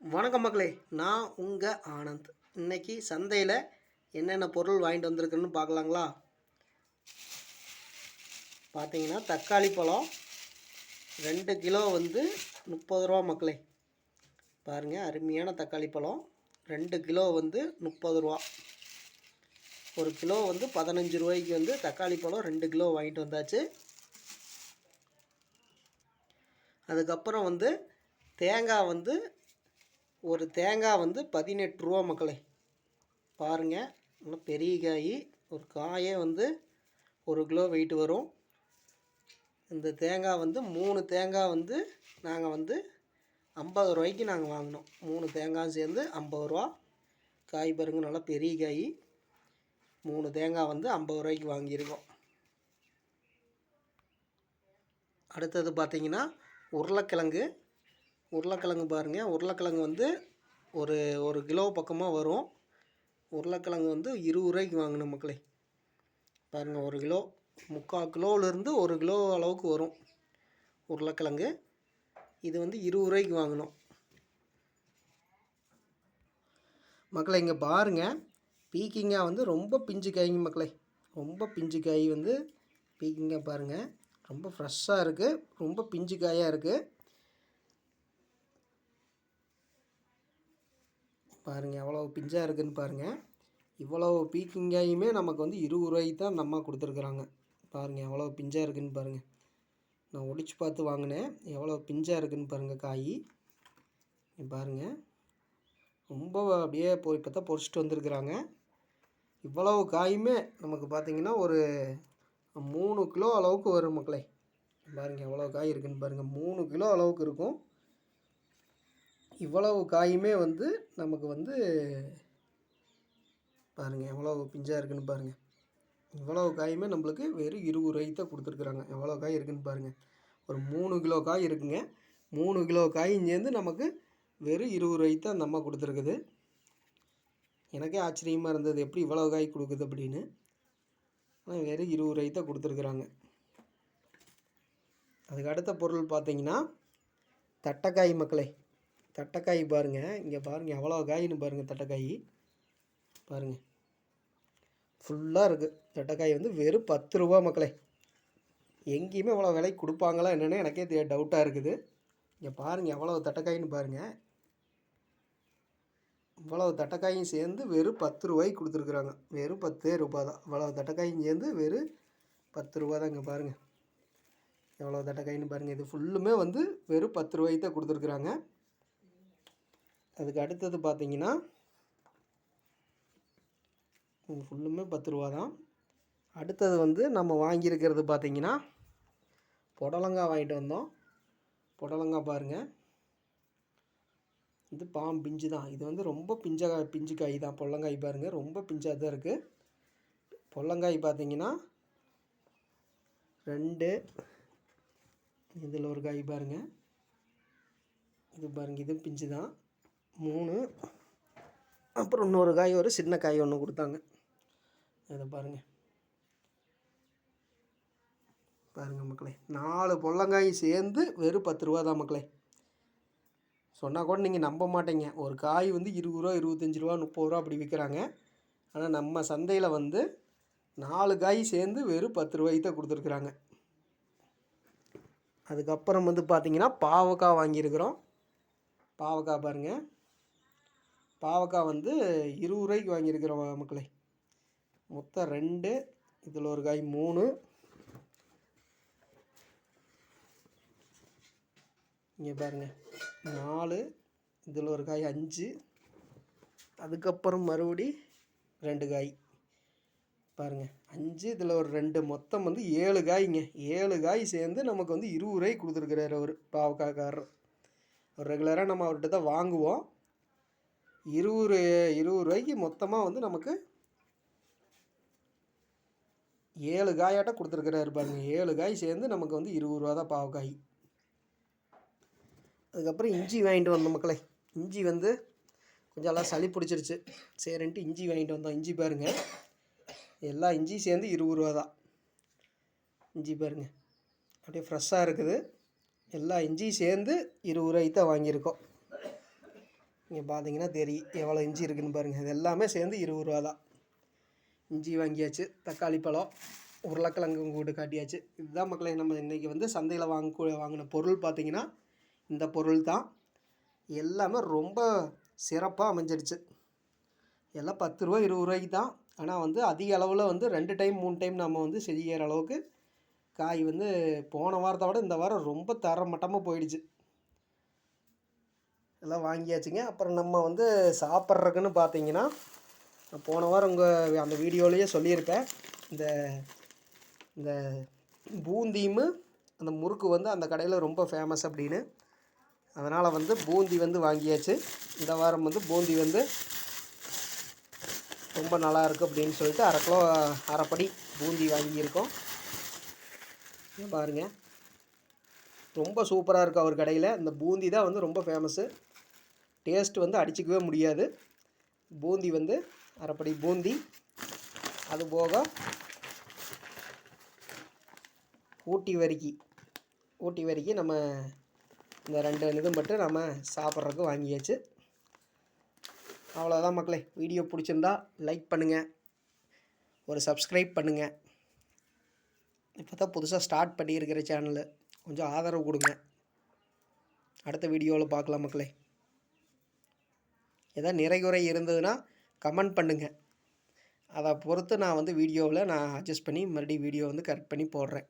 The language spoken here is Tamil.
வணக்கம் மக்களே நான் உங்கள் ஆனந்த். இன்னைக்கு சந்தையில் என்னென்ன பொருள் வாங்கிட்டு வந்திருக்குன்னு பார்க்கலாங்களா? பார்த்தீங்கன்னா தக்காளி பழம் ரெண்டு கிலோ வந்து முப்பது ரூபா மக்களே. பாருங்கள் அருமையான தக்காளி பழம் ரெண்டு கிலோ வந்து முப்பது ரூபா. ஒரு கிலோ வந்து பதினஞ்சு ரூபாய்க்கு வந்து தக்காளி பழம் ரெண்டு கிலோ வாங்கிட்டு வந்தாச்சு. அதுக்கப்புறம் வந்து தேங்காய் வந்து ஒரு தேங்காய் வந்து பதினெட்டு ரூபா மக்களே. பாருங்கள் நல்லா பெரிய காய் ஒரு காயே வந்து ஒரு கிலோ வெயிட் வரும். இந்த தேங்காய் வந்து மூணு தேங்காய் வந்து நாங்கள் வந்து ஐம்பது ரூபாய்க்கு நாங்கள் வாங்கினோம். மூணு தேங்காயும் சேர்ந்து ஐம்பது ரூபா. காய் பாருங்க நல்லா பெரிய காய் மூணு தேங்காய் வந்து ஐம்பது ரூபாய்க்கு வாங்கியிருக்கோம். அடுத்தது பார்த்தீங்கன்னா உருளைக்கிழங்கு. உருளைக்கிழங்கு பாருங்கள் உருளைக்கிழங்கு வந்து ஒரு ஒரு கிலோ பக்கமாக வரும். உருளைக்கிழங்கு வந்து இருபது ரூபாய்க்கு வாங்கணும் மக்களே. பாருங்கள் ஒரு கிலோ முக்கால் கிலோவிலேருந்து ஒரு கிலோ அளவுக்கு வரும் உருளைக்கிழங்கு. இது வந்து இருபது ரூபாய்க்கு வாங்கினோம். மக்களை இங்கே பாருங்கள் பீக்கிங்காய் வந்து ரொம்ப பிஞ்சு காய்ங்க மக்களே. ரொம்ப பிஞ்சு காய் வந்து பீக்கிங்காய் பாருங்கள் ரொம்ப ஃப்ரெஷ்ஷாக இருக்குது ரொம்ப பிஞ்சு காயாக இருக்குது பாருங்கள் எவ்வளோ பிஞ்சாக இருக்குதுன்னு பாருங்கள் இவ்வளோ பீக்கிங்காயுமே நமக்கு வந்து இருபது ரூபாய்க்கு தான் நம்ம கொடுத்துருக்குறாங்க. பாருங்கள் எவ்வளோ பிஞ்சாக இருக்குதுன்னு பாருங்கள் நான் ஒடிச்சு பார்த்து வாங்கினேன். எவ்வளோ பிஞ்சாக இருக்குதுன்னு பாருங்கள் காய். பாருங்கள் ரொம்ப அப்படியே போய் இப்போ தான் பொறிச்சிட்டு வந்திருக்கிறாங்க. இவ்வளவு காயுமே நமக்கு பார்த்திங்கன்னா ஒரு மூணு கிலோ அளவுக்கு வரும் மக்களே. பாருங்கள் எவ்வளோ காய் இருக்குதுன்னு பாருங்கள் மூணு கிலோ அளவுக்கு இருக்கும். இவ்வளவு காயுமே வந்து நமக்கு வந்து பாருங்கள் எவ்வளோ பிஞ்சாக இருக்குன்னு பாருங்கள் இவ்வளவு காயுமே நம்மளுக்கு வெறும் இருபது ரூபாய்க்கு தான் கொடுத்துருக்குறாங்க. எவ்வளோ காய் இருக்குன்னு பாருங்கள் ஒரு மூணு கிலோ காய் இருக்குங்க. மூணு கிலோ காயும் சேர்ந்து நமக்கு வெறும் இருபது ரூபாய்க்கு தான் அந்த அம்மா கொடுத்துருக்குது. எனக்கே ஆச்சரியமாக இருந்தது எப்படி இவ்வளோ காய் கொடுக்குது அப்படின்னு. ஆனால் வெறும் இருபது ரூபாய்க்கு தான் கொடுத்துருக்குறாங்க. அதுக்கு அடுத்த பொருள் பார்த்தீங்கன்னா தட்டைக்காய் மக்களே. தட்டைக்காய் பாருங்கள் இங்கே பாருங்கள் எவ்வளோ காயின்னு பாருங்கள் தட்டைக்காய். பாருங்கள் ஃபுல்லாக இருக்குது தட்டைக்காய் வந்து வெறும் பத்து ரூபா மக்களே. எங்கேயுமே இவ்வளோ விலைக்கு கொடுப்பாங்களா என்னென்னு எனக்கே டவுட்டாக இருக்குது. இங்கே பாருங்கள் எவ்வளோ தட்டைக்காயின்னு பாருங்கள் இவ்வளோ தட்டைக்காயும் சேர்ந்து வெறும் பத்து ரூபாய்க்கு கொடுத்துருக்குறாங்க. வெறும் பத்தே ரூபா தான். இவ்வளோ தட்டைக்காயும் சேர்ந்து வெறும் பத்து ரூபா தான் இங்கே பாருங்கள் எவ்வளோ தட்டைக்காயின்னு பாருங்கள் இது ஃபுல்லுமே வந்து வெறும் பத்து ரூபாய்க்கு தான் கொடுத்துருக்குறாங்க. அதுக்கு அடுத்தது பார்த்தீங்கன்னா ஃபுல்லுமே பத்து ரூபா தான். அடுத்தது வந்து நம்ம வாங்கியிருக்கிறது பார்த்திங்கன்னா புடலங்காய் வாங்கிட்டு வந்தோம். புடலங்காய் பாருங்கள் இது பாம் பிஞ்சு தான். இது வந்து ரொம்ப பிஞ்ச பிஞ்சு காய் தான். பொல்லங்காய் பாருங்கள் ரொம்ப பிஞ்சாக தான் இருக்குது பொல்லங்காய் பார்த்தீங்கன்னா ரெண்டு. இதில் ஒரு காய் பாருங்கள் இது பாருங்கள் இது பிஞ்சு தான். மூணு. அப்புறம் இன்னொரு காய் ஒரு சின்ன காய் ஒன்று கொடுத்தாங்க. இதை பாருங்கள் பாருங்கள் மக்களே நாலு பொள்ளங்காய் சேர்ந்து வெறும் பத்து ரூபா தான் மக்களே. சொன்னால் கூட நீங்கள் நம்ப மாட்டீங்க. ஒரு காய் வந்து இருபது ரூபா இருபத்தஞ்சி ரூபா முப்பது ரூபா அப்படி விற்கிறாங்க ஆனால் நம்ம சந்தையில் வந்து நாலு காய் சேர்ந்து வெறும் பத்து ரூபாய்க்கு தான் கொடுத்துருக்குறாங்க. அதுக்கப்புறம் வந்து பார்த்திங்கன்னா பாவக்காய் வாங்கியிருக்கிறோம். பாவக்காய் பாருங்கள் பாவக்காய் வந்து இருபது ரூபாய்க்கு வாங்கியிருக்கிறோம் மக்களை. மொத்தம் ரெண்டு இதில் ஒரு காய் மூணு. இங்கே பாருங்கள் நாலு இதில் ஒரு காய் அஞ்சு. அதுக்கப்புறம் மறுபடி ரெண்டு காய். பாருங்கள் அஞ்சு இதில் ஒரு ரெண்டு. மொத்தம் வந்து ஏழு காய்ங்க. ஏழு காய் சேர்ந்து நமக்கு வந்து இருபது ரூபாய்க்கு கொடுத்துருக்குறாரு அவர் பாவக்காய்க்காரர் ரெகுலராக நம்ம அவர்கிட்ட தான் வாங்குவோம். இருபது இருபது ரூபாய்க்கு மொத்தமாக வந்து நமக்கு ஏழு காயாட்டம் கொடுத்துருக்குறாரு பாருங்க. ஏழு காய் சேர்ந்து நமக்கு வந்து இருபது ரூபா தான் பாவக்காய் அதுக்கப்புறம் இஞ்சி வாங்கிட்டு வந்தோம் மக்களே. இஞ்சி வந்து கொஞ்சம் எல்லாம் சளி பிடிச்சிருச்சு. சரின்ட்டு இஞ்சி வாங்கிட்டு வந்தோம். இஞ்சி பாருங்கள் எல்லா இஞ்சி சேர்ந்து இருபது ரூபா தான். இஞ்சி பாருங்கள் அப்படியே ஃப்ரெஷ்ஷாக இருக்குது. எல்லா இஞ்சியும் சேர்ந்து இருபது ரூபாய்க்கு தான் வாங்கியிருக்கோம். இங்கே பார்த்தீங்கன்னா தெரியும் எவ்வளோ இஞ்சி இருக்குதுன்னு பாருங்கள் இது எல்லாமே சேர்ந்து இருபது ரூபா தான். இஞ்சி வாங்கியாச்சு தக்காளி பழம் உருளைக்கிழங்கு கூட்டு காட்டியாச்சு. இதுதான் மக்களை நம்ம இன்றைக்கி வந்து சந்தையில் வாங்க வாங்கின பொருள் பார்த்திங்கன்னா இந்த பொருள் தான். எல்லாமே ரொம்ப சிறப்பாக அமைஞ்சிடுச்சு எல்லாம் பத்து ரூபா இருபது ரூபாய்க்கு தான். ஆனால் வந்து அதிக அளவில் வந்து ரெண்டு டைம் மூணு டைம் நம்ம வந்து செய்கிற அளவுக்கு காய் வந்து போன வாரத்தை விட இந்த வாரம் ரொம்ப தரமட்டமாக போயிடுச்சு. எல்லாம் வாங்கியாச்சுங்க. அப்புறம் நம்ம வந்து சாப்பிட்றதுக்குன்னு பார்த்தீங்கன்னா நான் போன வாரம் உங்கள் அந்த வீடியோலேயே சொல்லியிருப்பேன் இந்த இந்த பூந்தியும் அந்த முறுக்கு வந்து அந்த கடையில் ரொம்ப ஃபேமஸ் அப்படின்னு. அதனால் வந்து பூந்தி வந்து வாங்கியாச்சு. இந்த வாரம் வந்து பூந்தி வந்து ரொம்ப நல்லா இருக்குது அப்படின்னு சொல்லிட்டு அரை கிலோ அரைப்படி பூந்தி வாங்கியிருக்கோம். பாருங்கள் ரொம்ப சூப்பராக இருக்குது அவர் கடையில். இந்த பூந்தி தான் வந்து ரொம்ப ஃபேமஸ்ஸு டேஸ்ட் வந்து அடிச்சிக்கவே முடியாது. பூந்தி வந்து அரைப்படி பூந்தி. அது போக ஊட்டி வரிக்கி. ஊட்டி வரிக்கி நம்ம இந்த ரெண்டு இது மட்டும் நம்ம சாப்பிட்றதுக்கு வாங்கியாச்சு. அவ்வளோதான் மக்களே. வீடியோ பிடிச்சிருந்தா லைக் பண்ணுங்கள் ஒரு சப்ஸ்கிரைப் பண்ணுங்கள் இப்போ தான் புதுசாக ஸ்டார்ட் பண்ணியிருக்கிற சேனலு கொஞ்சம் ஆதரவு கொடுங்க. அடுத்த வீடியோவில் பார்க்கலாம் மக்களே. ஏதாவது நிறைகுறை இருந்ததுன்னா கமெண்ட் பண்ணுங்கள் அதை பொறுத்து நான் வந்து வீடியோவில் நான் அட்ஜஸ்ட் பண்ணி மறுபடியும் வீடியோ வந்து கரெக்ட் பண்ணி போடுறேன்.